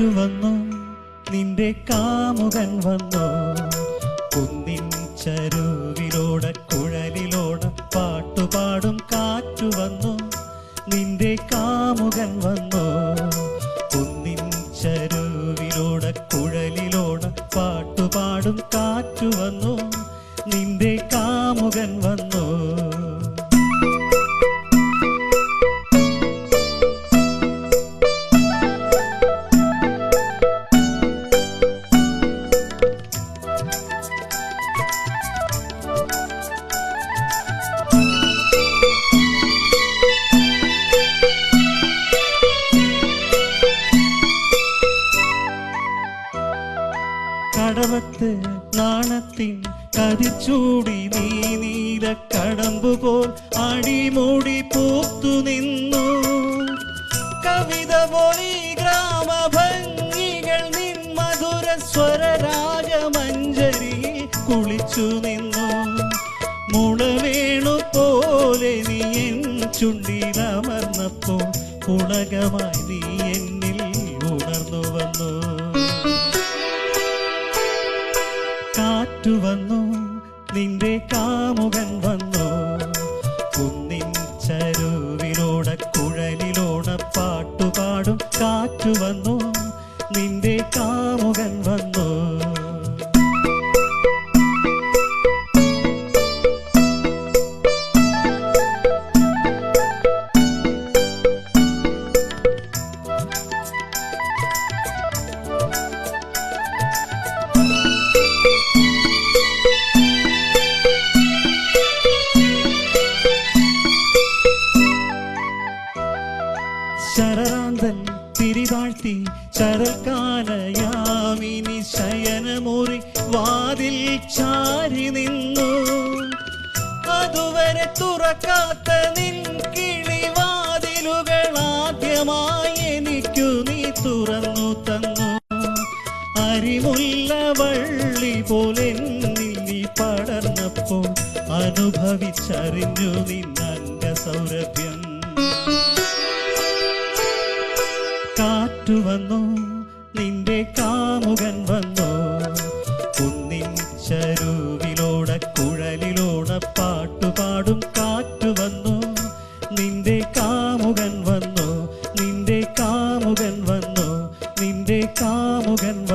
കാറ്റു വന്നു. നിന്റെ കാമുകൻ വന്നു. കുന്നിൻ ചരുവിലോട കുഴലിലോട പാട്ടുപാടും കാറ്റു വന്നു. നിന്റെ കാമുകൻ വന്നു. കുന്നിൻ ചരുവിലോട കുഴലിലോട പാട്ടുപാടും കാറ്റു വന്നു. നിന്റെ കാമുകൻ വന്നു. കടവത്ത് നാണത്തിൻ കതിച്ചൂടി നീ നീല കടമ്പുപോൽ അടിമൂടി പൂത്തു നിന്നു. കവിത പോലീ ഗ്രാമഭംഗികൾ നിൻ മധുര സ്വരരാജമഞ്ജരി കുളിച്ചു നിന്നു. മുളവേണു പോലെ നീ എൻ ചുണ്ടിലമർന്നപ്പോൾ പുളകമായി നീ എന്നിൽ കാറ്റു വന്നു നിന്റെ കാമുകൻ വന്നു. കുന്നിൻ ചരുവിലോടെ കുഴലിലോണ പാട്ടുപാടും കാറ്റു വന്നു നിന്റെ തിരിതാഴ്ത്തി ശരൽക്കാലയാമിനി ശയനമുറി വാതിൽ ചാരി നിന്നു. അതുവരെ തുറക്കാത്ത നിൻ കിളിവാതിലുകൾ ആദ്യമായി എനിക്കു നീ തുറന്നു തന്നു. അരിമുല്ല വള്ളി പോലെ നീ പടർന്നപ്പോൾ അനുഭവിച്ചറിഞ്ഞു നിന്നംഗ സൗരഭ്യം കാറ്റു വന്നു. നിന്റെ കാമുകൻ വന്നു. കുന്നിൻ ചരുവിലോടെ കുഴലിലോടെ പാട്ടുപാടും കാറ്റു വന്നു. നിന്റെ കാമുകൻ വന്നു. നിന്റെ കാമുകൻ വന്നു. നിന്റെ കാമുകൻ